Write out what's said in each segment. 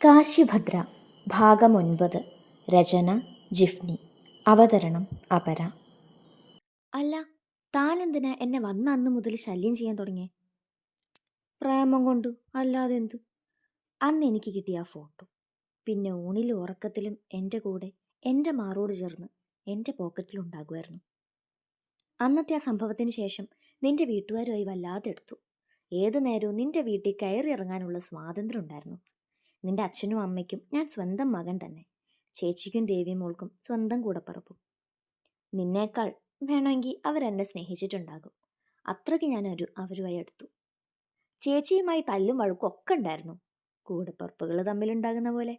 കാശിഭദ്ര ഭാഗം ഒൻപത് രചന ജിഫ്നി അവതരണം അപര. അല്ല താനെന്തിന് എന്നെ വന്ന അന്ന് മുതൽ ശല്യം ചെയ്യാൻ തുടങ്ങിയേ? പ്രേമം കൊണ്ടു അല്ലാതെ എന്തു? അന്ന് എനിക്ക് കിട്ടിയ ആ ഫോട്ടോ. പിന്നെ ഊണിലും ഉറക്കത്തിലും എന്റെ കൂടെ എന്റെ മാറോട് ചേർന്ന് എന്റെ പോക്കറ്റിലുണ്ടാകുമായിരുന്നു അന്നത്തെ ആ സംഭവത്തിന് ശേഷം നിന്റെ വീട്ടുകാരുമായി വല്ലാതെ എടുത്തു ഏതു നേരവും നിന്റെ വീട്ടിൽ കയറി ഇറങ്ങാനുള്ള സ്വാതന്ത്ര്യം ഉണ്ടായിരുന്നു. നിന്റെ അച്ഛനും അമ്മയ്ക്കും ഞാൻ സ്വന്തം മകൻ തന്നെ. ചേച്ചിക്കും ദേവി മോൾക്കും സ്വന്തം കൂടപ്പറപ്പും. നിന്നേക്കാൾ വേണമെങ്കിൽ അവരെന്നെ സ്നേഹിച്ചിട്ടുണ്ടാകും. അത്രയ്ക്ക് ഞാൻ ഒരു അവരുമായി എടുത്തു ചേച്ചിയുമായി തല്ലും വഴക്കും ഒക്കെ ഉണ്ടായിരുന്നു. കൂടപ്പറപ്പുകൾ തമ്മിലുണ്ടാകുന്ന പോലെ.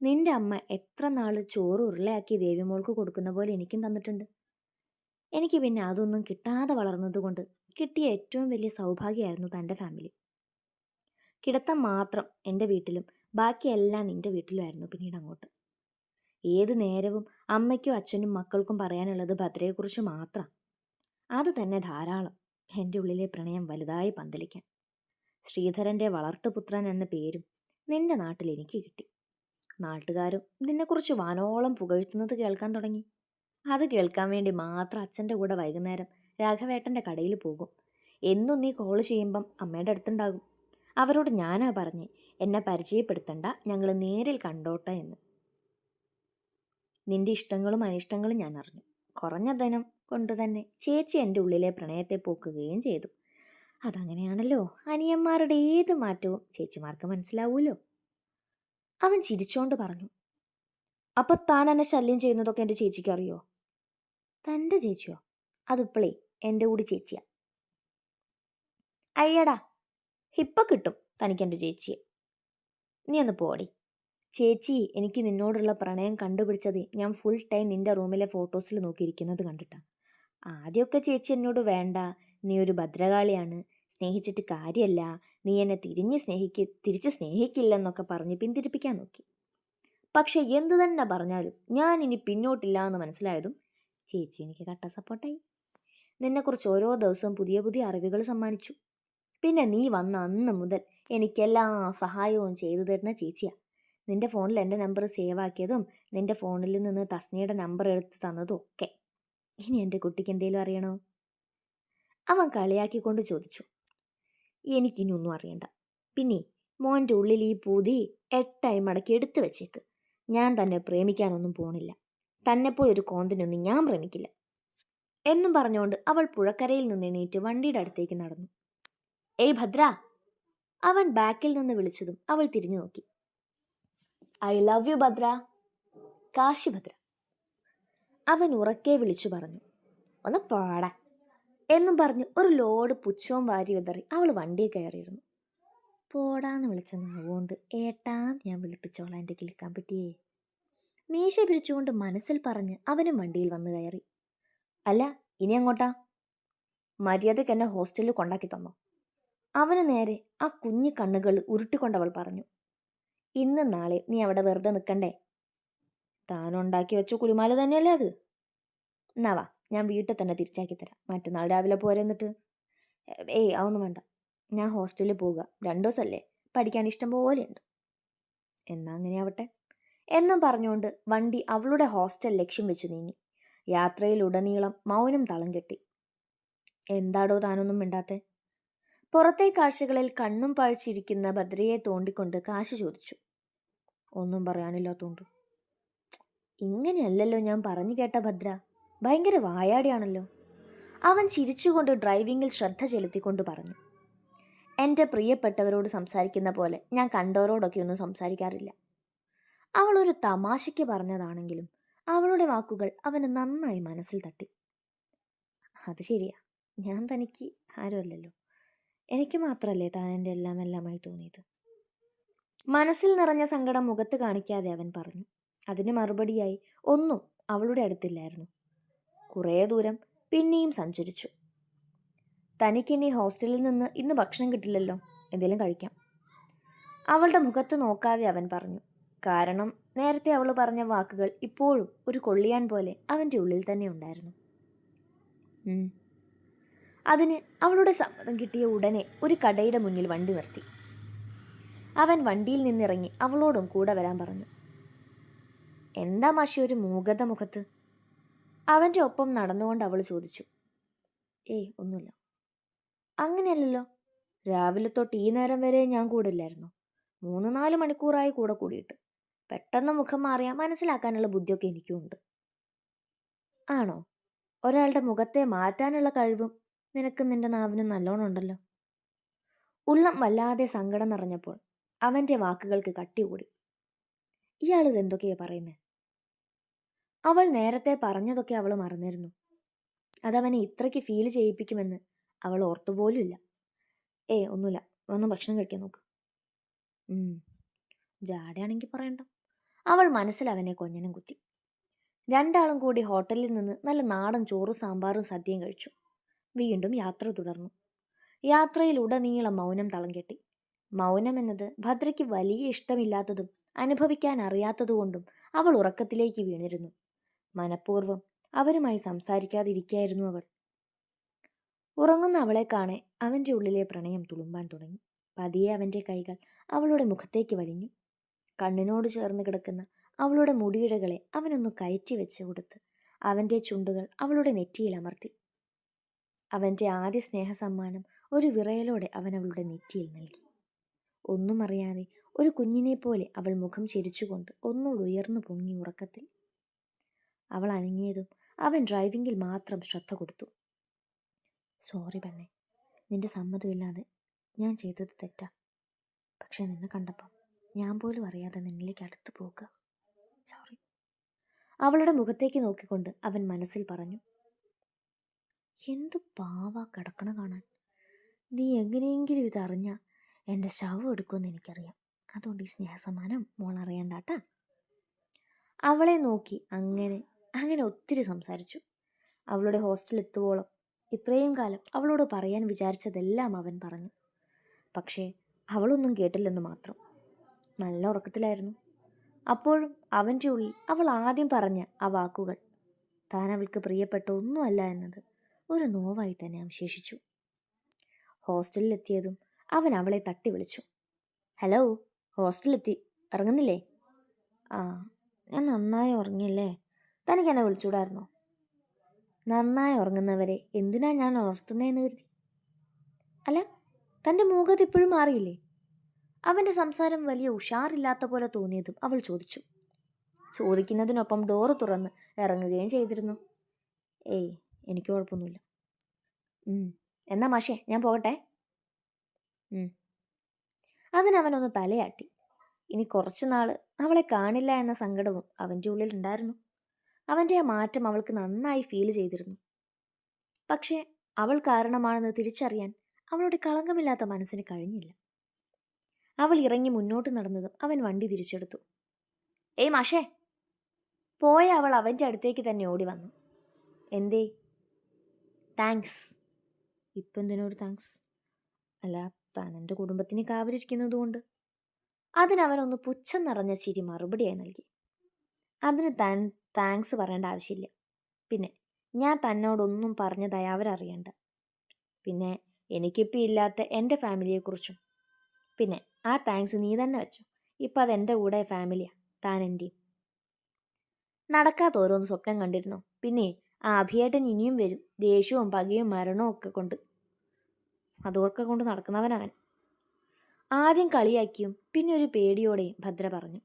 നിന്റെ അമ്മ എത്ര നാൾ ചോറ് ഉരുളയാക്കി ദേവിമോൾക്ക് കൊടുക്കുന്ന പോലെ എനിക്കും തന്നിട്ടുണ്ട്. എനിക്ക് പിന്നെ അതൊന്നും കിട്ടാതെ വളർന്നതുകൊണ്ട് കിട്ടിയ ഏറ്റവും വലിയ സൗഭാഗ്യമായിരുന്നു തന്റെ ഫാമിലി. കിടത്തം മാത്രം എന്റെ വീട്ടിലും ബാക്കിയെല്ലാം നിന്റെ വീട്ടിലുമായിരുന്നു പിന്നീട് അങ്ങോട്ട് ഏത് നേരവും അമ്മയ്ക്കും അച്ഛനും മക്കൾക്കും പറയാനുള്ളത് ഭദ്രയെക്കുറിച്ച് മാത്രം. അത് തന്നെ ധാരാളം. എന്റെ ഉള്ളിലെ പ്രണയം വലുതായി പന്തലിക്കാൻ. ശ്രീധരന്റെ വളർത്തുപുത്രൻ എന്ന പേരും നിന്റെ നാട്ടിൽ എനിക്ക് കിട്ടി. നാട്ടുകാരും നിന്നെക്കുറിച്ച് വാനോളം പുകഴ്ത്തുന്നത് കേൾക്കാൻ തുടങ്ങി. അത് കേൾക്കാൻ വേണ്ടി മാത്രം അച്ഛന്റെ കൂടെ വൈകുന്നേരം രാഘവേട്ടന്റെ കടയിൽ പോകും. എന്നും നീ കോൾ ചെയ്യുമ്പം അമ്മയുടെ അടുത്തുണ്ടാകും. അവരോട് ഞാനാ പറഞ്ഞേ എന്നെ പരിചയപ്പെടുത്തണ്ട. ഞങ്ങൾ നേരിൽ കണ്ടോട്ടെ എന്ന്. നിന്റെ ഇഷ്ടങ്ങളും അനിഷ്ടങ്ങളും ഞാൻ അറിഞ്ഞു. കുറഞ്ഞ ധനം കൊണ്ട് തന്നെ ചേച്ചി എന്റെ ഉള്ളിലെ പ്രണയത്തെ പോക്കുകയും ചെയ്തു. അതങ്ങനെയാണല്ലോ. അനിയന്മാരുടെ ഏത് മാറ്റവും ചേച്ചിമാർക്ക് മനസ്സിലാവൂലോ? അവൻ ചിരിച്ചോണ്ട് പറഞ്ഞു. അപ്പൊ താൻ എന്നെ ശല്യം ചെയ്യുന്നതൊക്കെ എന്റെ ചേച്ചിക്കറിയോ തന്റെ ചേച്ചിയോ? അതിപ്പോളേ എന്റെ കൂടി ചേച്ചിയാ. അയ്യടാ ഹിപ്പ കിട്ടും തനിക്ക് എന്റെ ചേച്ചിയെ. നീ ഒന്ന് പോടി. ചേച്ചി എനിക്ക് നിന്നോടുള്ള പ്രണയം കണ്ടുപിടിച്ചത് ഞാൻ ഫുൾ ടൈം നിന്റെ റൂമിലെ ഫോട്ടോസിൽ നോക്കിയിരിക്കുന്നത് കണ്ടിട്ടാണ് ആദ്യമൊക്കെ ചേച്ചി എന്നോട് വേണ്ട നീ ഒരു ഭദ്രകാളിയാണ് സ്നേഹിച്ചിട്ട് കാര്യമല്ല നീ എന്നെ തിരിഞ്ഞ് സ്നേഹിക്ക തിരിച്ച് സ്നേഹിക്കില്ലെന്നൊക്കെ പറഞ്ഞ് പിന്തിരിപ്പിക്കാൻ നോക്കി. പക്ഷേ എന്തു തന്നെ പറഞ്ഞാലും ഞാൻ ഇനി പിന്നോട്ടില്ല എന്ന് മനസ്സിലായതും ചേച്ചി എനിക്ക് കട്ട സപ്പോർട്ടായി നിന്നെക്കുറിച്ച് ഓരോ ദിവസവും പുതിയ പുതിയ അറിവുകൾ സമ്മാനിച്ചു. പിന്നെ നീ വന്ന അന്ന് മുതൽ എനിക്കെല്ലാ സഹായവും ചെയ്തു തരുന്ന ചേച്ചിയാ. നിന്റെ ഫോണിൽ എന്റെ നമ്പർ സേവ് ആക്കിയതും നിന്റെ ഫോണിൽ നിന്ന് തസ്നിയുടെ നമ്പർ എടുത്ത് തന്നതും ഒക്കെ. ഇനി എന്റെ കുട്ടിക്ക് എന്തേലും അറിയണോ? അവൻ കളിയാക്കിക്കൊണ്ട് ചോദിച്ചു. എനിക്കിനി ഒന്നും അറിയണ്ട. പിന്നെ മോന്റെ ഉള്ളിൽ ഈ പൂതി എട്ടായി മടക്കി എടുത്തു വെച്ചേക്ക്. ഞാൻ തന്നെ പ്രേമിക്കാനൊന്നും പോണില്ല. തന്നെപ്പോയി ഒരു കോന്തിനൊന്നും ഞാൻ പ്രേമിക്കില്ല. എന്നും പറഞ്ഞുകൊണ്ട് അവൾ പുഴക്കരയിൽ നിന്ന് എണീറ്റ് വണ്ടിയുടെ അടുത്തേക്ക് നടന്നു. ഏയ് ഭദ്ര. അവൻ ബാക്കിൽ നിന്ന് വിളിച്ചതും അവൾ തിരിഞ്ഞു നോക്കി. I love you Bhadra. Kashi Bhadra. അവൻ ഉറക്കെ വിളിച്ചു പറഞ്ഞു. ഒന്ന് പാടാ എന്നും പറഞ്ഞ് ഒരു ലോഡ് പുച്ഛവും വാരി വിതറി അവൾ വണ്ടിയിൽ കയറിയിരുന്നു. പോടാന്ന് വിളിച്ച നാവുകൊണ്ട് ഏട്ടാന്ന് ഞാൻ വിളിപ്പിച്ചോളാം എന്റെ കിളിക്കാൻ പറ്റിയേ മീശ പിരിച്ചുകൊണ്ട് മനസ്സിൽ പറഞ്ഞ് അവനും വണ്ടിയിൽ വന്നു കയറി. അല്ല ഇനി അങ്ങോട്ടാ മര്യാദയ്ക്ക് എന്നെ ഹോസ്റ്റലിൽ കൊണ്ടാക്കി തന്നോ. അവന് നേരെ ആ കുഞ്ഞു കണ്ണുകൾ ഉരുട്ടിക്കൊണ്ടവൾ പറഞ്ഞു ഇന്നും നാളെ നീ അവിടെ വെറുതെ നിൽക്കണ്ടേ? താനുണ്ടാക്കി വെച്ച കുലുമാല തന്നെയല്ലേ അത്? എന്നാവാ ഞാൻ വീട്ടിൽ തന്നെ തിരിച്ചാക്കി തരാം. മറ്റന്നാൾ രാവിലെ പോരെ എന്നിട്ട്. ഏയ് അതൊന്നും വേണ്ട. ഞാൻ ഹോസ്റ്റലിൽ പോവുക. രണ്ടു ദിവസമല്ലേ പഠിക്കാൻ ഇഷ്ടം പോലെയുണ്ട്. എന്നാ അങ്ങനെ ആവട്ടെ. എന്നും പറഞ്ഞുകൊണ്ട് വണ്ടി അവളുടെ ഹോസ്റ്റൽ ലക്ഷ്യം വെച്ച് നീങ്ങി. യാത്രയിലുടനീളം മൗനം തളം കെട്ടി. എന്താടോ താനൊന്നും മിണ്ടാത്തെ? പുറത്തെ കാഴ്ചകളിൽ കണ്ണും പാഴ്ചിരിക്കുന്ന ഭദ്രയെ തോണ്ടിക്കൊണ്ട് കാശ് ചോദിച്ചു. ഒന്നും പറയാനില്ലാത്തോണ്ട് ഇങ്ങനെയല്ലല്ലോ ഞാൻ പറഞ്ഞു കേട്ട ഭദ്ര. ഭയങ്കര വായാടിയാണല്ലോ. അവൻ ചിരിച്ചുകൊണ്ട് ഡ്രൈവിംഗിൽ ശ്രദ്ധ ചെലുത്തിക്കൊണ്ട് പറഞ്ഞു. എന്റെ പ്രിയപ്പെട്ടവരോട് സംസാരിക്കുന്ന പോലെ ഞാൻ കണ്ടവരോടൊക്കെ ഒന്നും സംസാരിക്കാറില്ല. അവളൊരു തമാശയ്ക്ക് പറഞ്ഞതാണെങ്കിലും അവളുടെ വാക്കുകൾ അവന് നന്നായി മനസ്സിൽ തട്ടി. അത് ശരിയാ. ഞാൻ തനിക്ക് ആരുമല്ലല്ലോ. എനിക്ക് മാത്രമല്ലേ താൻ എന്റെ എല്ലാം എല്ലാമായി തോന്നിയത്? മനസ്സിൽ നിറഞ്ഞ സങ്കടം മുഖത്ത് കാണിക്കാതെ അവൻ പറഞ്ഞു. അതിന് മറുപടിയായി ഒന്നും അവളുടെ അടുത്തില്ലായിരുന്നു. കുറേ ദൂരം പിന്നെയും സഞ്ചരിച്ചു. തനിക്കിനി ഹോസ്റ്റലിൽ നിന്ന് ഇന്ന് ഭക്ഷണം കിട്ടില്ലല്ലോ എന്തെങ്കിലും കഴിക്കാം. അവളുടെ മുഖത്ത് നോക്കാതെ അവൻ പറഞ്ഞു. കാരണം നേരത്തെ അവൾ പറഞ്ഞ വാക്കുകൾ ഇപ്പോഴും ഒരു കൊള്ളിയാൻ പോലെ അവന്റെ ഉള്ളിൽ തന്നെ ഉണ്ടായിരുന്നു. അതിന് അവളുടെ സമ്മതം കിട്ടിയ ഉടനെ ഒരു കടയുടെ മുന്നിൽ വണ്ടി നിർത്തി. അവൻ വണ്ടിയിൽ നിന്നിറങ്ങി അവളോടും കൂടെ വരാൻ പറഞ്ഞു. എന്താ മാഷി ഒരു മൂകത മുഖത്ത്? അവന്റെ ഒപ്പം നടന്നുകൊണ്ട് അവൾ ചോദിച്ചു. ഏയ് ഒന്നുമില്ല. അങ്ങനെയല്ലല്ലോ. രാവിലെ തൊട്ട് ഈ നേരം വരെ ഞാൻ കൂടില്ലായിരുന്നു. മൂന്ന് നാല് മണിക്കൂറായി കൂടെ കൂടിയിട്ട്. പെട്ടെന്ന് മുഖം മാറിയാൽ മനസ്സിലാക്കാനുള്ള ബുദ്ധിയൊക്കെ എനിക്കുമുണ്ട്. ആണോ? ഒരാളുടെ മുഖത്തെ മാറ്റാനുള്ള കഴിവും നിനക്ക് നിന്റെ നാവിനും നല്ലോണം ഉണ്ടല്ലോ. ഉള്ളം വല്ലാതെ സങ്കടം നിറഞ്ഞപ്പോൾ അവന്റെ വാക്കുകൾക്ക് കട്ടി കൂടി ഇയാളിത് എന്തൊക്കെയാ പറയുന്നത് അവൾ നേരത്തെ പറഞ്ഞതൊക്കെ അവൾ മറന്നിരുന്നു. അതവനെ ഇത്രയ്ക്ക് ഫീൽ ചെയ്യിപ്പിക്കുമെന്ന് അവൾ ഓർത്തുപോലുമില്ല. ഏ ഒന്നുമില്ല. വന്ന് ഭക്ഷണം കഴിക്കാൻ നോക്ക്. ജാടയാണെങ്കിൽ പറയണ്ട. അവൾ മനസ്സിൽ അവനെ കൊഞ്ഞനും കുത്തി. രണ്ടാളും കൂടി ഹോട്ടലിൽ നിന്ന് നല്ല നാടൻ ചോറും സാമ്പാറും സദ്യയും കഴിച്ചു. വീണ്ടും യാത്ര തുടർന്നു. യാത്രയിൽ ഉടനീളം മൗനം തളം കെട്ടി മൗനം എന്നത് ഭദ്രയ്ക്ക് വലിയ ഇഷ്ടമില്ലാത്തതും അനുഭവിക്കാൻ അറിയാത്തതുകൊണ്ടും അവൾ ഉറക്കത്തിലേക്ക് വീണിരുന്നു. മനഃപൂർവം അവരുമായി സംസാരിക്കാതിരിക്കായിരുന്നു അവൾ. ഉറങ്ങുന്ന അവളെ കാണെ അവന്റെ ഉള്ളിലെ പ്രണയം തുളുമ്പാൻ തുടങ്ങി. പതിയെ അവന്റെ കൈകൾ അവളുടെ മുഖത്തേക്ക് വലിഞ്ഞു. കണ്ണിനോട് ചേർന്ന് കിടക്കുന്ന അവളുടെ മുടിയിഴകളെ അവനൊന്ന് കയറ്റി വെച്ച് കൊടുത്ത് അവന്റെ ചുണ്ടുകൾ അവളുടെ നെറ്റിയിൽ അമർത്തി. അവന്റെ ആദ്യ സ്നേഹസമ്മാനം ഒരു വിറയലോടെ അവൻ അവളുടെ നെറ്റിയിൽ നൽകി. ഒന്നും അറിയാതെ ഒരു കുഞ്ഞിനെ പോലെ അവൾ മുഖം ചിരിച്ചുകൊണ്ട് ഒന്നുകൂടി ഉയർന്നു പൊങ്ങി ഉറക്കത്തിൽ. അവൾ അനങ്ങിയതും അവൻ ഡ്രൈവിങ്ങിൽ മാത്രം ശ്രദ്ധ കൊടുത്തു. സോറി പെണ്ണെ നിന്റെ സമ്മതമില്ലാതെ ഞാൻ ചെയ്തത് തെറ്റാ. പക്ഷേ നിന്നെ കണ്ടപ്പം ഞാൻ പോലും അറിയാതെ നിന്നിലേക്ക് അടുത്ത് പോകുക സോറി. അവളുടെ മുഖത്തേക്ക് നോക്കിക്കൊണ്ട് അവൻ മനസ്സിൽ പറഞ്ഞു. എന്ത് പാവ കിടക്കണ കാണാൻ. നീ എങ്ങനെയെങ്കിലും ഇതറിഞ്ഞ എന്റെ ശവം എടുക്കുമെന്ന് എനിക്കറിയാം. അതുകൊണ്ട് ഈ സ്നേഹസമ്മാനം മോൾ അറിയണ്ടാട്ടാ. അവളെ നോക്കി അങ്ങനെ അങ്ങനെ ഒത്തിരി സംസാരിച്ചു. അവളുടെ ഹോസ്റ്റൽ എത്തുവോളം ഇത്രയും കാലം അവളോട് പറയാൻ വിചാരിച്ചതെല്ലാം അവൻ പറഞ്ഞു. പക്ഷേ അവളൊന്നും കേട്ടില്ലെന്ന് മാത്രം. നല്ല ഉറക്കത്തിലായിരുന്നു. അപ്പോഴും അവന്റെ ഉള്ളിൽ അവൾ ആദ്യം പറഞ്ഞ ആ വാക്കുകൾ താൻ അവൾക്ക് പ്രിയപ്പെട്ട ഒന്നുമല്ല എന്നത് ഒരു നോവായി തന്നെ അവശേഷിച്ചു ഹോസ്റ്റലിലെത്തിയതും അവൻ അവളെ തട്ടി വിളിച്ചു. ഹലോ ഹോസ്റ്റലിലെത്തി ഇറങ്ങുന്നില്ലേ? ആ ഞാൻ നന്നായി ഉറങ്ങിയല്ലേ? തനിക്ക് എന്നെ വിളിച്ചുകൂടായിരുന്നോ നന്നായി ഉറങ്ങുന്നവരെ എന്തിനാ ഞാൻ ഉണർത്തുന്നതെന്ന് കരുതി? അല്ല തന്റെ മുഖത്ത് ഇപ്പോഴും മാറിയില്ലേ? അവന്റെ സംസാരം വലിയ ഉഷാറില്ലാത്ത പോലെ തോന്നിയതും അവൾ ചോദിച്ചു. ചോദിക്കുന്നതിനൊപ്പം ഡോറ് തുറന്ന് ഇറങ്ങുകയും ചെയ്തിരുന്നു. ഏയ് എനിക്ക് കുഴപ്പമൊന്നുമില്ല. എന്നാ മാഷേ ഞാൻ പോകട്ടെ. അതിനവനൊന്ന് തലയാട്ടി. ഇനി കുറച്ചു നാൾ അവളെ കാണില്ല എന്ന സങ്കടവും അവന്റെ ഉള്ളിലുണ്ടായിരുന്നു. അവന്റെ ആ മാറ്റം അവൾക്ക് നന്നായി ഫീൽ ചെയ്തിരുന്നു. പക്ഷേ അവൾ കാരണമാണെന്ന് തിരിച്ചറിയാൻ അവളുടെ കളങ്കമില്ലാത്ത മനസ്സിന് കഴിഞ്ഞില്ല. അവൾ ഇറങ്ങി മുന്നോട്ട് നടന്നതും അവൻ വണ്ടി തിരിച്ചെടുത്തു. ഏയ് മാഷേ! പോയ അവൾ അവന്റെ അടുത്തേക്ക് തന്നെ ഓടി വന്നു. എന്തേ? താങ്ക്സ്. ഇപ്പം എന്തിനൊരു താങ്ക്സ്. അല്ല താൻ എന്റെ കുടുംബത്തിന് കാവലിരിക്കുന്നതുകൊണ്ട്. അതിനവനൊന്ന് പുച്ഛം നിറഞ്ഞ ചിരി മറുപടിയായി നൽകി. അതിന് താൻ താങ്ക്സ് പറയേണ്ട ആവശ്യമില്ല. പിന്നെ ഞാൻ തന്നോടൊന്നും പറഞ്ഞതായി അവരറിയണ്ട. പിന്നെ എനിക്കിപ്പോൾ ഇല്ലാത്ത എന്റെ ഫാമിലിയെക്കുറിച്ചും. പിന്നെ ആ താങ്ക്സ് നീ തന്നെ വെച്ചു. ഇപ്പം അതെന്റെ കൂടെ ഫാമിലിയാണ് താൻ എന്റെയും നടക്കാത്ത ഓരോന്ന് സ്വപ്നം കണ്ടിരുന്നു. പിന്നെ ആ ഇനിയും വരും. ദേഷ്യവും പകയും മരണവും ഒക്കെ കൊണ്ട്. അതൊക്കെ കൊണ്ട് നടക്കുന്നവനവൻ. ആദ്യം കളിയാക്കിയും പിന്നെ ഒരു പേടിയോടെയും ഭദ്ര പറഞ്ഞു.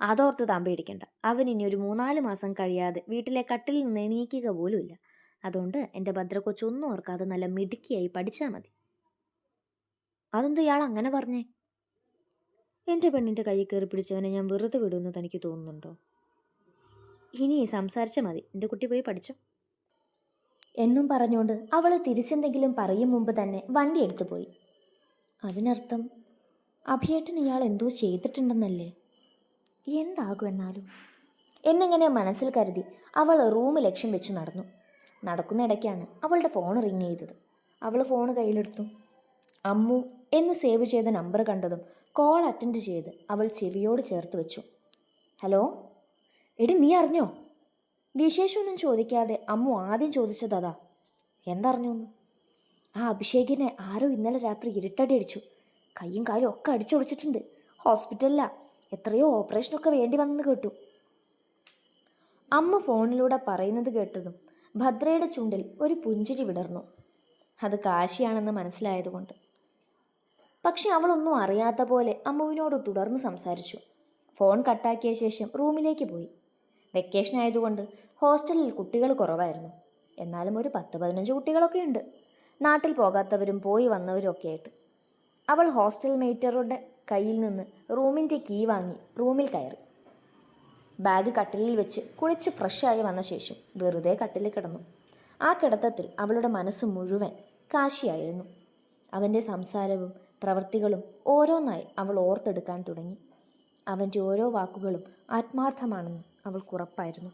അതോർത്ത് താൻ പേടിക്കണ്ട. അവൻ ഇനി ഒരു മൂന്നാൽ മാസം കഴിയാതെ വീട്ടിലെ കട്ടിലിൽ നിന്ന് എണീക്കുക പോലുമില്ല. അതുകൊണ്ട് എന്റെ ഭദ്ര കൊച്ചൊന്നും ഓർക്കാതെ നല്ല മിടുക്കിയായി പഠിച്ചാൽ മതി. അതെന്ത് ഇയാൾ അങ്ങനെ പറഞ്ഞേ? എന്റെ പെണ്ണിന്റെ കൈ കയറി പിടിച്ചവനെ ഞാൻ വെറുതെ വിടുമെന്ന് തനിക്ക് തോന്നുന്നുണ്ടോ? ഇനി സംസാരിച്ച മതി. എന്റെ കുട്ടി പോയി പഠിച്ചോ? എന്നും പറഞ്ഞുകൊണ്ട് അവൾ തിരിച്ചെന്തെങ്കിലും പറയും മുമ്പ് തന്നെ വണ്ടി എടുത്തു പോയി. അതിനർത്ഥം അഭിയേട്ടൻ ഇയാൾ എന്തോ ചെയ്തിട്ടുണ്ടെന്നല്ലേ? എന്താകും എന്നാലും? എന്നിങ്ങനെ മനസ്സിൽ കരുതി അവൾ റൂം ലക്ഷ്യം വെച്ച് നടന്നു. നടക്കുന്നിടയ്ക്കാണ് അവളുടെ ഫോൺ റിങ് ചെയ്തത്. അവൾ ഫോൺ കയ്യിലെടുത്തു. അമ്മു എന്ന് സേവ് ചെയ്ത നമ്പർ കണ്ടതും കോൾ അറ്റൻഡ് ചെയ്ത് അവൾ ചെവിയോട് ചേർത്ത് വെച്ചു. ഹലോ? എടി നീ അറിഞ്ഞോ? വിശേഷമൊന്നും ചോദിക്കാതെ അമ്മു ആദ്യം ചോദിച്ചത് അതാ. എന്തറിഞ്ഞു ആ അഭിഷേകിനെ ആരോ ഇന്നലെ രാത്രി ഇരുട്ടടി അടിച്ചു. കൈയും കാലും ഒക്കെ അടിച്ചൊളിച്ചിട്ടുണ്ട് ഹോസ്പിറ്റലിലാ. എത്രയോ ഓപ്പറേഷനൊക്കെ വേണ്ടി വന്നെന്ന് കേട്ടു. അമ്മ ഫോണിലൂടെ പറയുന്നത് കേട്ടതും ഭദ്രയുടെ ചുണ്ടിൽ ഒരു പുഞ്ചിരി വിടർന്നു. അത് കാശിയാണെന്ന് മനസ്സിലായതുകൊണ്ട്. പക്ഷെ അവളൊന്നും അറിയാത്ത പോലെ അമ്മുവിനോട് തുടർന്ന് സംസാരിച്ചു. ഫോൺ കട്ടാക്കിയ ശേഷം റൂമിലേക്ക് പോയി. വെക്കേഷൻ ആയതുകൊണ്ട് ഹോസ്റ്റലിൽ കുട്ടികൾ കുറവായിരുന്നു. എന്നാലും ഒരു പത്ത് പതിനഞ്ച് കുട്ടികളൊക്കെ ഉണ്ട്. നാട്ടിൽ പോകാത്തവരും പോയി വന്നവരും ഒക്കെ ആയിട്ട്. അവൾ ഹോസ്റ്റൽ മേറ്ററുടെ കയ്യിൽ നിന്ന് റൂമിന്റെ കീ വാങ്ങി റൂമിൽ കയറി. ബാഗ് കട്ടിലിൽ വെച്ച് കുളിച്ച് ഫ്രഷായി വന്ന ശേഷം വെറുതെ കട്ടിലിൽ കിടന്നു. ആ കിടത്തത്തിൽ അവളുടെ മനസ്സ് മുഴുവൻ കാശിയായിരുന്നു. അവന്റെ സംസാരവും പ്രവൃത്തികളും ഓരോന്നായി അവൾ ഓർത്തെടുക്കാൻ തുടങ്ങി. അവന്റെ ഓരോ വാക്കുകളും ആത്മാർത്ഥമാണെന്ന് അവൾക്കുറപ്പായിരുന്നു